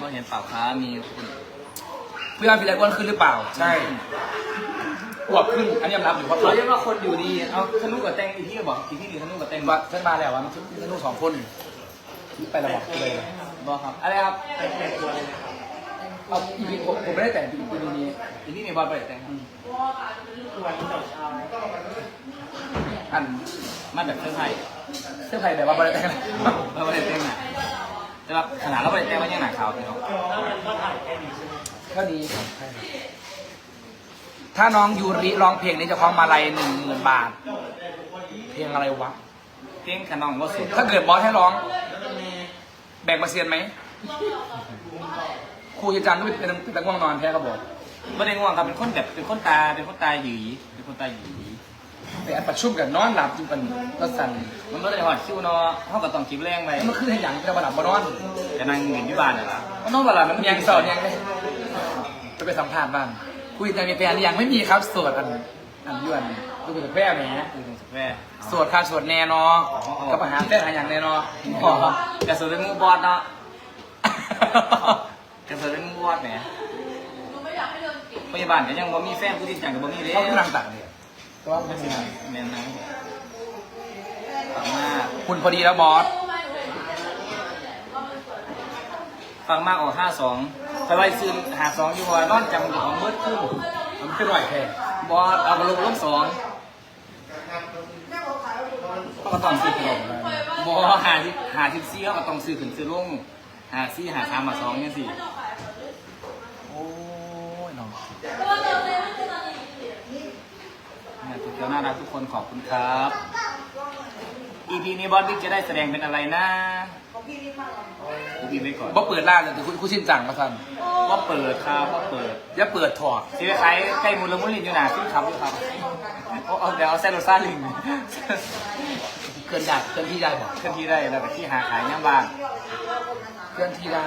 ก็เห็นเปล่าค้ามีคุณพี่ว่าพี่ไรอ้วนขึ้นหรือเปล่าใช่อวบขึ้นอันนี้ยอมรับอยู่เพราะเราเรียกว่าคนอยู่ดีเอาธนูกับแตงอีกที่ก็บอกอีกที่หนึ่งธนูกับแตงว่าเส้นมาแล้วว่ามันมีลูกสองคนไปแล้วบอกเลยบอกครับอะไรครับเอาอีพีผมผมไม่ได้แต่งอีพีนี้อีกที่มีบอลไปแตงครับอันมาแบบเสื้อไทยเสื้อไผ่แบบว่าไม่ได้แต่งอะไรเราไม่ได้เต้นน่ะ แต่ว่าขนาดเราไม่ได้เต้นว่ายังหนาขาวพี่น้องเท่านี้ถ้าน้องยูริร้องเพลงนี้จะคล้องมาลัยหนึ่งหมื่นบาท เพลงอะไรวะเต้นขนองว่าสุดถ้าเกิดบอสให้ร้อง แบ่งมาเซียนไหมครูจะจังก็เป็นเป็นตะง่วงนอนแท้ครับบอกไม่ได้ง่วงครับเป็นคนแบบเป็นคนตาเป็นคนตาหยีเป็นคนตาหยี ไปอัดประชุมกันนอนหลับจริงเป็นก็สั่นมันไม่ได้หอดคิ้วเนาะเขาก็ต้องคิบแรงไปแล้วมันขึ้นให้หยังจะมาหลับมานอนจะนั่งเงินที่บ้านน่ะล่ะมันนอนมาหลับมันยังสอนยังเลยจะไปสัมภาษณ์บ้างคุยจะมีแฟนหรือยังไม่มีครับโสดอันอันยวนดูเป็นแพ้ไหมฮะคือตรงสแควร์โสดค่ะโสดแน่นอก็มาหาแฟนหาอย่างแน่นออ๋อกระสุนเป็นงูบอดเนาะกระสุนเป็นงูบอดแหมพยาบาลก็ยังบ่มีแฟนผู้ที่จังกับบ่มีเลยเขากำลังต่างเนี่ย ก็ว่าเป็นงานแม่นนะฟังมาก คุณพอดีแล้วบอส ฟังมากออกห้าสองไปไว้ซื้อหาสองอยู่ว่านอนจำของมืดขึ้นมันเป็นไหวแพ้บอดเอาไปลงลงสองเขาก็ต้องซื้อขนมบอสหาหาที่ซี่เขาก็ต้องซื้อขึ้นซื้อลงหาซี่หาสามมาสองเนี่ยสิ โอ้ยน้อง เนี่ยทุกคนน่ารักทุกคนขอบคุณครับ EP นี้บอสบิ๊กจะได้แสดงเป็นอะไรนะกูบีไว้ก่อนบ่เปิดร้านเลยแต่คุณคุณชินจังมาสั่นว่าเปิดครับว่าเปิดอย่าเปิดถอดสิไปขายใกล้มูลละมุนลินอยู่หนาขึ้นครับด้วยครับเอาเอาเดี๋ยวเอาเซนโรซ่าลิงเคลื่อนได้เคลื่อนที่ได้บอกเคลื่อนที่ได้แล้วก็ที่หาขายย่างบ้านเคลื่อนที่ได้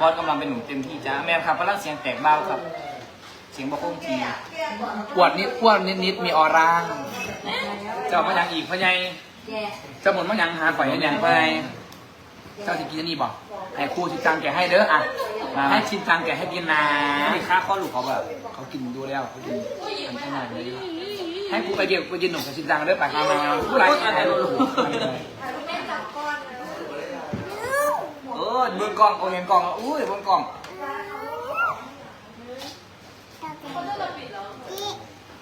บอสกำลังเป็นหนุ่มเต็มที่จ้าแม่ครับพลังเสียงแตกเบ้าครับเสียงบะคงทีปวดนิดอ้วนนิดนิดมีออร่าเจ้ามายังอีกพะไงเจ้าหมดมายังหาข่อยให้ยังไปเจ้าจะกินอันนี่บอกให้ครูชินจังแกะให้เด้ออะให้ชินจังแกะให้กินนะมีค่าข้อลูกเขาแบบเขากินดูแล้วเขากินอันขนาดเลยให้ครูไปเกี่ยวไปกินหนุ่มกับชินจังเด้อไปมามาผู้ไรอะไรลูกเออเบื้องกล้องโอเห็นกล้องแล้วอุ้ยเบื้องกล้อง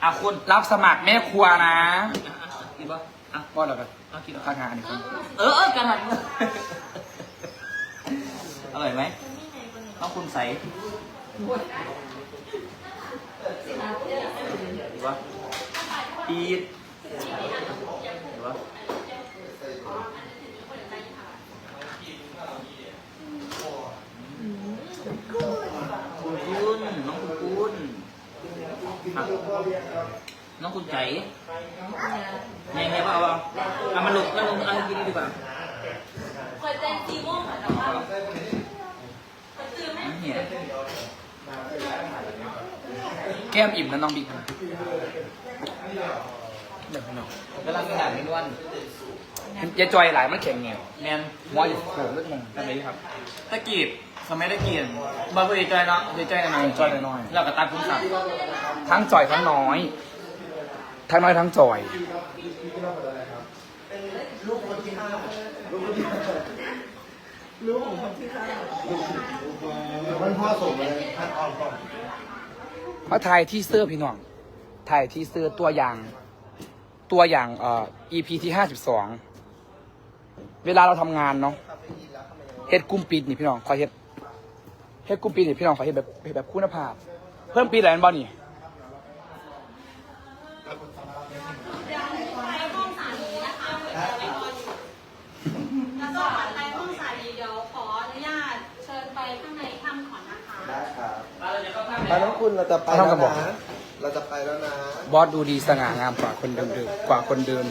อะคุณรับสมัครแม่ครัวนะกินปะอะก็แล้วกันเอากินข้างงานนี่คนเออเออกันหันอร่อยไหมต้องคุณใสดีปะปีดดีปะคุณคุณน้องคุณคุณ อะน้องคุณใจไงไงว่าเอาเอาเอามาลงมาลงเอากินดีกว่าเปิดเต็มสี่โมงค่ะแต่ว่าเปิดตื่นไหมเนี่ยแก้มอิ่มแล้วน้องบิ๊กเดี๋ยวน้องกำลังเป็นหนังเป็นวันยายจอยหลายมันแข็งเงียวแมนหัวอยู่โขกเลือดมองทำไมครับ ตะกีบ สมัยตะกีบบาร์เบอร์จอยเนาะจอยหน่อยจอยน้อยเราก็ตัดคุ้มสับทั้งจอยทั้งน้อย ทั้งน้อยทั้งจอยมันพ่อส่งเลยท่านออมก่อนเพราะถ่ายที่เสื้อพี่น้องถ่ายที่เสื้อตัวอย่าง ตัวอย่างเอ่อ EP ที่ห้าสิบสองเวลาเราทำงานเนาะเฮ็ดกลุ่มปิดนี่พี่น้องขอเฮ็ด เฮ็ดกลุ่มปิดนี่พี่น้องขอเฮ็ดแบบเฮ็ดแบบคุณภาพ เพิ่มปีไหนบ้านี่แล้วก็ถัดไปห้องสาลีเดี๋ยวขออนุญาตเชิญไปข้างในถ้ำก่อนนะคะได้ครับเราจะเข้าข้างไปน้องคุณเราจะไปเอาแล้วกระบอกนะเราจะไปแล้วนะ บอสดูดีสง่างามกว่าคนเดิมๆกว่าคนเดิม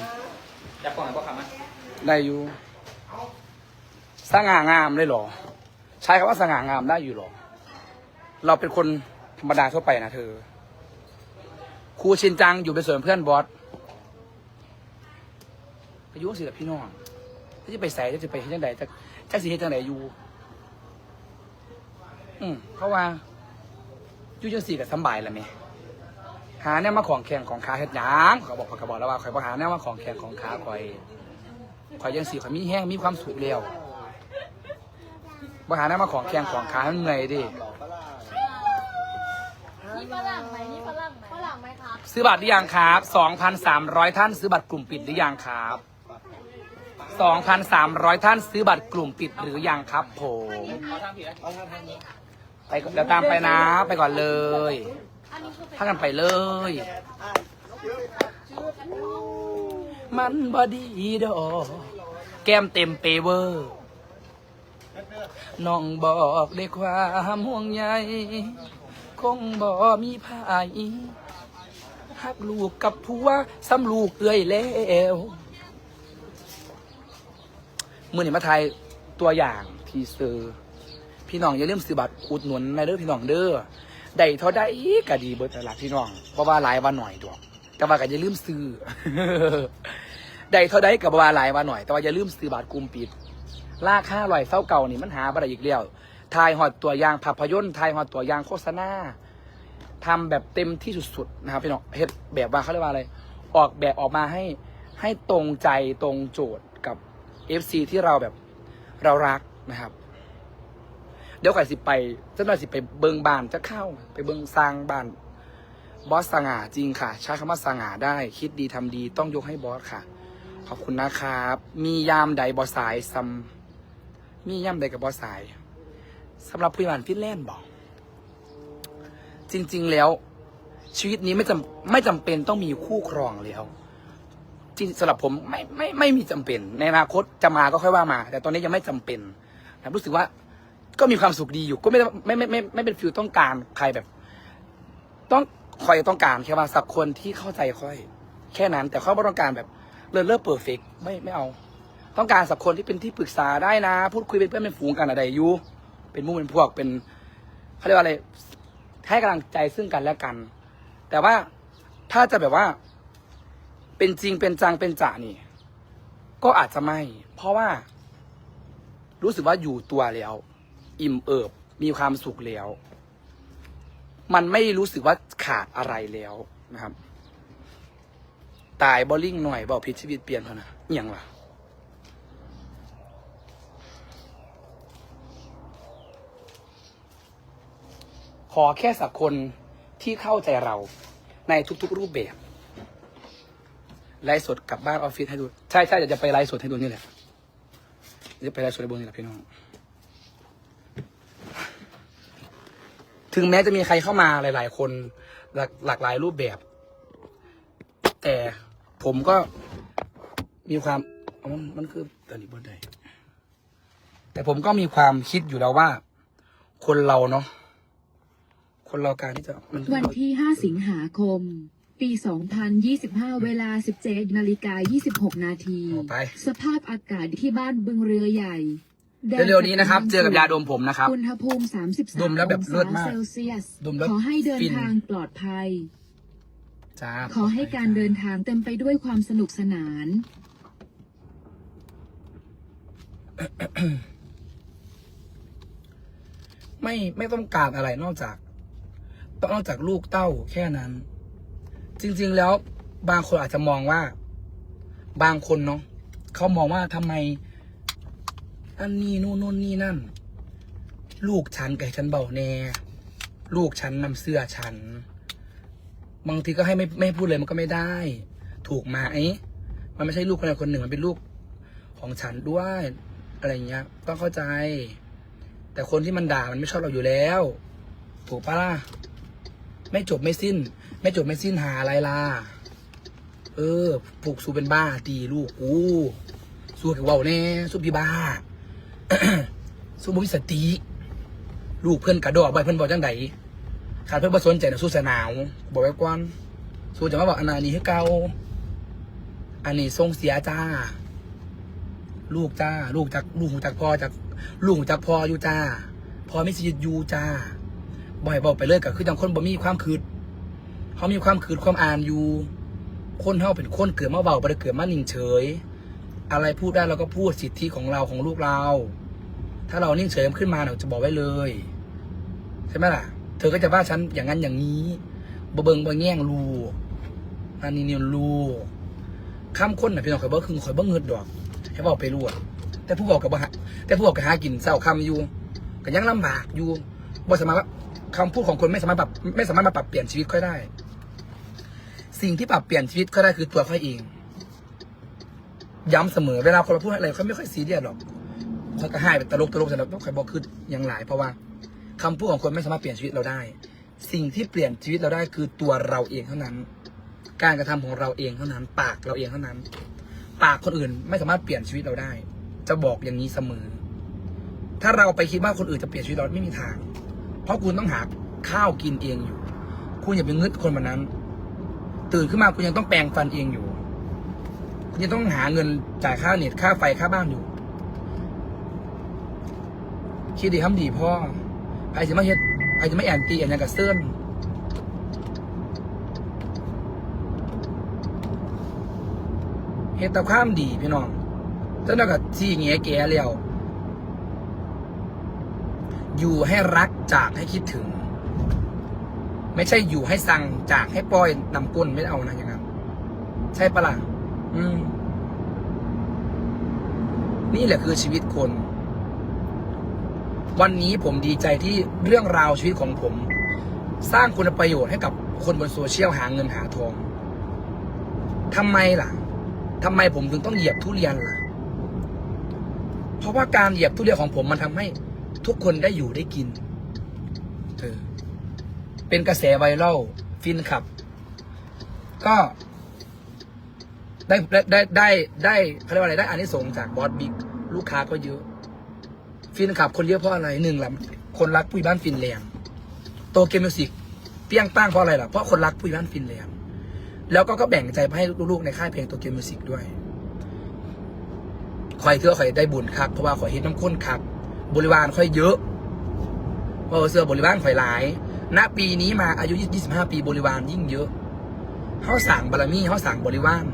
จับกล่องไหนพวกคำไหมได้อยู่สง่างามเลยเหรอ ใช้คำว่าสง่างามได้อยู่หรอ เราเป็นคนธรรมดาทั่วไปนะเธอ ครูชินจังอยู่เป็นส่วนเพื่อนบอสอายุสิละพี่น้องถ้าจะไปใส่จะไปที่ยังไงจะจะสิเฮ็ดจังไดอยู่ อืมเพราะว่าอยู่จังสี่ก็สบายล้วแหม่หาแนวมาของแข่งของขาเฮ็ดหยังเขาบอกเขาบอกแล้วว่าข่อยบ่หาแนวมาของแข่งของขาข่อยข่อยจังสี่ข่อยมีแห้งมีความสุขแล้ว บ่หาแนวมาของแข่งของขามันเหนื่อยดิ นี่ฝรั่งไหมนี่ฝรั่งไหมฝรั่งไหมครับซื้อบัตรหรือยังครับ 2,300 ท่านซื้อบัตรกลุ่มปิดหรือยังครับ 2,300 ท่านซื้อบัตรกลุ่มปิดหรือยังครับผม ไปก่อนเดี๋ยวตามไปนะ ไปก่อนเลยอันนี้คือเป็นถ้ากันไปเลย มันบอดีดอกแก้มเต็มเปเวอร์ น้องบอกได้ความห่วงใยคงบ่มีภายหักลูกกับผัวซ้ำลูกเอื้อยแล้วมื่อนี่มาไทยตัวอย่างทีเซอร์พี่น้องอย่าลืมซื้อบัตรอุดหนุนในเด้อพี่น้องเด้อได้เท่าได้ก็ดีเบิดนั่นละพี่น้องเพราะว่าหลายวันหน่อยดอกแต่ว่าก็อย่าลืมซื้อได้เท่าได้กับว่าหลายวันหน่อย แต่ว่าอย่าลืมซื้อบัตรกลุ่มปิด ราคาลอยเศร้าเก่านี่มันหาบ่ได้อีกแล้วทายหอดตัวยางภาพยนตร์ทายหอดตัวยางโฆษณาทำแบบเต็มที่สุดๆนะครับพี่น้องเฮ็ดแบบว่าเขาเรียกว่าอะไร ออกแบบออกมาให้ให้ตรงใจตรงโจทย์กับ FC ที่เราแบบเรารักนะครับ เดี๋ยวข่อยสิไปเจ้าหน่อยสิไปเบิงบานจะเข้า ไปเบิงสร้างบานบอสสง่าจริงค่ะ ใช้คำว่าสง่าได้ คิดดีทำดีต้องยกให้บอสค่ะ ขอบคุณนะครับ มียามใดบอสายซัม มียามใดกับบอสายสำหรับผู้บริหารฟินแลนด์บอก จริง ๆแล้ว ชีวิตนี้ไม่จำไม่จำเป็นต้องมีคู่ครองแล้ว จริงสำหรับผมไม่ไม่ไม่มีจำเป็น ในอนาคตจะมาก็ค่อยว่ามา แต่ตอนนี้ยังไม่จำเป็นนะรู้สึกว่าก็มีความสุขดีอยู่ก็ไม่ไม่ไม่ไม่ไม่ไม่เป็นฟิลต้องการใครแบบ ต้องคอยต้องการแค่ว่าสักคนที่เข้าใจค่อย แค่นั้น แต่เขาไม่ต้องการแบบเลิศเลิศเพอร์เฟกไม่ไม่เอา ต้องการสักคนที่เป็นที่ปรึกษาได้นะ พูดคุยเป็นเพื่อนเป็นฝูงกันอะไรอยู่เป็นมู่เป็นพวกเป็นเขาเรียกว่าอะไรให้กำลังใจซึ่งกันและกัน แต่ว่าถ้าจะแบบว่า เป็นจริงเป็นจังเป็นจ่านี่ ก็อาจจะไม่ เพราะว่า รู้สึกว่าอยู่ตัวแล้ว อิ่มเอิบมีความสุขแล้ว มันไม่รู้สึกว่าขาดอะไรแล้วนะครับ ตายบอลลิงหน่อยบอกพิษชีวิตเปลี่ยนพอนะอย่างล่ะ ขอแค่สักคนที่เข้าใจเราในทุกๆรูปแบบไลฟ์สดกลับบ้านออฟฟิศให้ดู ใช่ใช่เดี๋ยวจะไปไลฟ์สดให้ดูนี่แหละจะไปไลฟ์สดให้ดูนี่แหละพี่น้อง ถึงแม้จะมีใครเข้ามาหลาย ๆ คนหลากหลากหลายรูปแบบ แต่ผมก็มีความอ๋อมันมันคือตอนนี้บนใดแต่ผมก็มีความคิดอยู่แล้วว่า คนเราเนาะ คนเราการที่จะมัน วันที่ 5 สิงหาคม ปี 2025 เวลา 17นาฬิกา26 นาทีออกไป สภาพอากาศที่บ้านบึงเรือใหญ่แดดเร็วๆนี้นะครับ เจอกับยาดมผมนะครับ อุณหภูมิ 33ดมแล้วแบบองเลิศาศมากเซลเซียสดมแล้วขอให้เดินฟิน ทางปลอดภัย จ้าขอให้การเดินทางเต็มไปด้วยความสนุกสนาน ไม่ไม่ต้องการอะไรนอกจาก นอกจากลูกเต้าแค่นั้น จริง ๆ แล้วบางคนอาจจะมองว่า บางคนเนาะเขามองว่าทำไมอันนี้นู่นนู่นนี่นั่น ลูกฉันกับฉันเบาแน่ลูกฉันนำเสื้อฉัน บางทีก็ให้ไม่ไม่พูดเลยมันก็ไม่ได้ ถูกไหมมันไม่ใช่ลูกคนใดคนหนึ่งมันเป็นลูกของฉันด้วยอะไรอย่างเงี้ย ต้องเข้าใจ แต่คนที่มันด่ามันไม่ชอบเราอยู่แล้ว ถูกปะล่ะ ไม่จบไม่สิ้น ไม่จบไม่สิ้นหาอะไรล่ะเออปลูกสูเป็นบ้าตีลูกกูสู้กับเว่าแน่สู้พี่บ้าสู้บุมิสติลูกเพื่อนกระดอกใบเพื่อนบอกจังไดขาดเพื่อนประสนใจนะสู้สนาวบอกไว้ก่อนสู้จะมาบอกอันนานี้ให้เกาอันนี้ทรงเสียจ้า ลูกจ้า ลูกจากลูกจากพ่อจากลูกจากพ่ออยู่จ้าพ่อไม่สิทธิ์อยู่จ้า บ่อยบอกไปเลยก็คือจังคนบ่มีความคืดเขามีความคืดความอ่านอยู่ คนเฮาเป็นคนเกิดมาเบาได้เกิดมานิ่งเฉย อะไรพูดได้เราก็พูดสิทธิของเราของลูกเรา ถ้าเรานิ่งเฉยขึ้นมาเราจะบอกไว้เลย ใช่ไหมล่ะ เธอก็จะว่าฉันอย่างนั้นอย่างนี้บเบิงบะแง่งรูอันนี้นี่รูข้ามคนน่ะพี่น้องข่อยบ่คือข่อยบ่เงิดดอกให้บอกไปรวดแต่ผู้บอกกับบ่แต่ผู้บอกกับหากินเศร้าคำอยู่ก็ยังลำบากอยู่บ่สามารถ ว่าคำพูดของคนไม่สามารถปรับไม่สามารถมาปรับเปลี่ยนชีวิตค่อยได้ สิ่งที่ปรับเปลี่ยนชีวิตค่อยได้คือตัวค่อยเอง ย้ำเสมอเวลาคนมาพูดอะไรเขาไม่ค่อยซีเรียสหรอกเขาก็ให้เป็นตลกตลกแต่เราต้องคอยบอกคืออย่างหลายเพราะว่าคำพูดของคนไม่สามารถเปลี่ยนชีวิตเราได้ สิ่งที่เปลี่ยนชีวิตเราได้คือตัวเราเองเท่านั้น การกระทำของเราเองเท่านั้น ปากเราเองเท่านั้น ปากคนอื่นไม่สามารถเปลี่ยนชีวิตเราได้ จะบอกอย่างนี้เสมอ ถ้าเราไปคิดว่าคนอื่นจะเปลี่ยนชีวิตเราไม่มีทาง เพราะคุณต้องหาข้าวกินเองอยู่ คุณอย่าไปงึดคนแบบนั้น ตื่นขึ้นมาคุณยังต้องแปรงฟันเองอยู่ คุณยังต้องหาเงินจ่ายค่าเน็ตค่าไฟค่าบ้านอยู่ คิดดีทำดีพ่อใครจะไม่เฮ็ดใครจะไม่แอนตีแอนยังกับเสื้อนเฮ็ดตาข้ามดีพี่น้องเจ้าหน้ากับที่เงี้ยแก่แล้ว อยู่ให้รักจากให้คิดถึง ไม่ใช่อยู่ให้สั่งจากให้ปล่อยนำก้นไม่เอานะอย่างนั้นใช่ปะล่ะอืม นี่แหละคือชีวิตคน วันนี้ผมดีใจที่เรื่องราวชีวิตของผม สร้างคุณประโยชน์ให้กับคนบนโซเชียลหาเงินหาทองทำไมล่ะทำไมผมถึงต้องเหยียบทุเรียนล่ะ เพราะว่าการเหยียบทุเรียนของผมมันทำให้ ทุกคนได้อยู่ได้กินเออเป็นกระแสไวรัลฟินขับ ก็ได้ได้ได้ได้เขาเรียกว่าอะไรได้อันนี้ส่งส์จากบอสบิ๊กลูกค้าก็เยอะ ฟินขับคนเยอะเพราะอะไรหนึ่งละคนรักผู้ใหญ่บ้านฟินแลนด์โตเกมิวสิกเปี้ยงป้างเพราะอะไรล่ะเพราะคนรักผู้ใหญ่บ้านฟินแลนด์แล้วก็ก็แบ่งใจไปให้ลูกๆในค่ายเพลงโตเกมิวสิกด้วยคอยเทือคอยได้บุญคักเพราะว่าคอยเห็นน้ำข้นคัก บริวารค่อยเยอะเพราะเสื้อบริวารข่อยหลาย ณ ปีนี้มาอายุ 25 ปีบริวารยิ่งเยอะเขาสั่งบารมีเขาสั่งบริวาร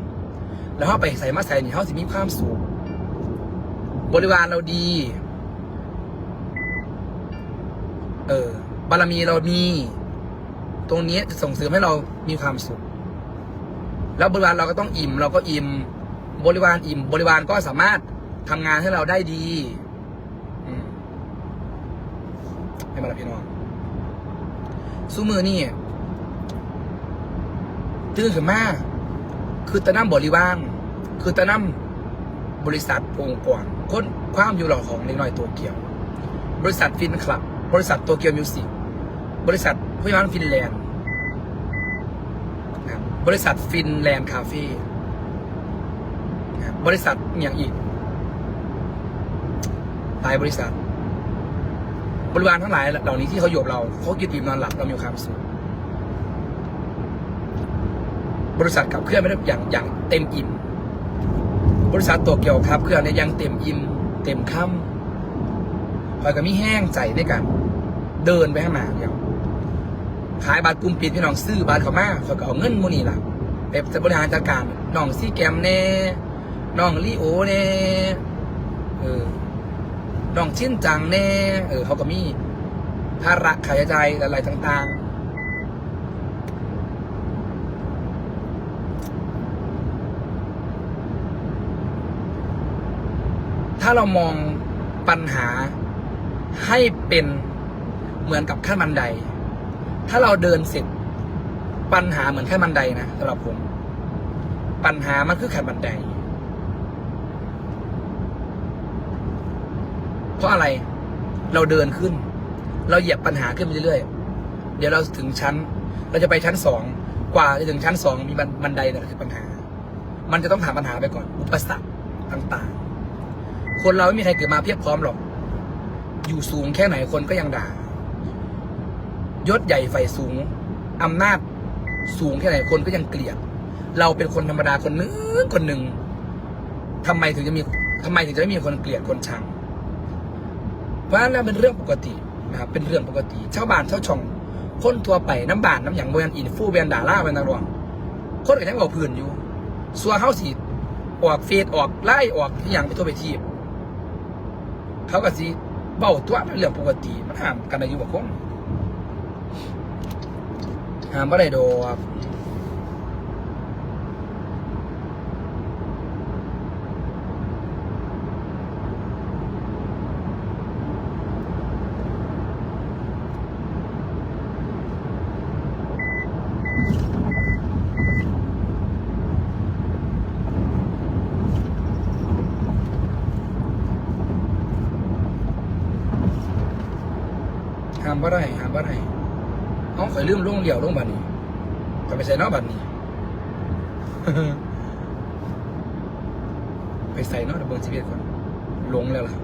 แล้วเขาไปใส่มาใส่นี่เขาสิมีความสุขบริวารเราดี เออ บารมีเรามี ตรงนี้จะส่งเสริมให้เรามีความสุข แล้วบริวารเราก็ต้องอิ่ม เราก็อิ่ม บริวารอิ่ม บริวารก็สามารถทำงานให้เราได้ดี อืม ให้มาละพี่น้องสู้มือนี่ตื่นขึ้นมาคือตะน้ำบริวารคือตะน้ำบริษัทองค์กรค้นความอยู่หล่อของเล็กน้อยตัวเกียว บริษัทฟินคลับ บริษัทตัวเกียวมิวสิกบริษัทผู้ยานฟินแลนด์บริษัทฟินแลนด์คาเฟ่บริษัทอย่างอีกหลายบริษัท บริวารทั้งหลายเหล่านี้ที่เขาอยู่กับเราเขากินอิ่มนอนหลับเรามีความสุขบริษัทขับเคลื่อนไม่ได้อย่างอย่างเต็มอิ่มบริษัทตัวเกี่ยวครับเคลื่อนในยยังเต็มอิ่มเต็มค่ำคอยก็มีแห้งใจในการเดินไปข้างหน้าเดียวขายบัตรกลุ่มปิดพี่น้องซื้อบัตรเขามาคอยก็เอาเงินมูนี่ล่ะไปบริหารจัดการน้องซี่แกมแน่น้องลีโอแน่เออ น้องชิ้นจังแน่ เออเขาก็มีภาระค่าใช้จ่ายอะไรต่าง ๆ ถ้าเรามองปัญหาให้เป็นเหมือนกับขั้นบันได ถ้าเราเดินเสร็จปัญหาเหมือนขั้นบันไดนะสำหรับผม ปัญหามันคือขั้นบันได เพราะอะไรเราเดินขึ้น เราเหยียบปัญหาขึ้นไปเรื่อยๆเดี๋ยวเราถึงชั้น เราจะไปชั้นสองกว่าจะถึงชั้นสองมีบันไดนั่นคือปัญหา มันจะต้องผ่านปัญหาไปก่อน อุปสรรคต่างๆ คนเราไม่มีใครเกิดมาเพียบพร้อมหรอก อยู่สูงแค่ไหนคนก็ยังด่ายศใหญ่ไฟสูงอำนาจสูงแค่ไหนคนก็ยังเกลียด เราเป็นคนธรรมดาคนนึงคนหนึ่งทำไมถึงจะมีทำไมถึงจะไม่มีคนเกลียดคนชัง เพราะฉะนั้นเป็นเรื่องปกตินะครับเป็นเรื่องปกติชาวบ้านชาวช่อง คนทั่วไปน้ำบานน้ำอย่างเบียนอินฟูเบียนดาล่าเป็นนักร้องคนก็ยังเอาพื้นอยู่ส่วนเขาสิออกเฟซออกไล่ออกที่อย่างไปทั่วไปทีบเขาก็สิเบาตัวเป็นเรื่องปกติมันห้ามกันได้อยู่บ่คงห้ามบ่ได้ดอก ห้ามบ่ได้หามบ่ได้เอาข่อยลืมลงเหลี่ยวลงบัดนี้ก็ไปใส่นอกบัดนี้ ไปใส่นอกเดี๋ยวเบิ่งชีวิตก่อนลงแล้วล่ะ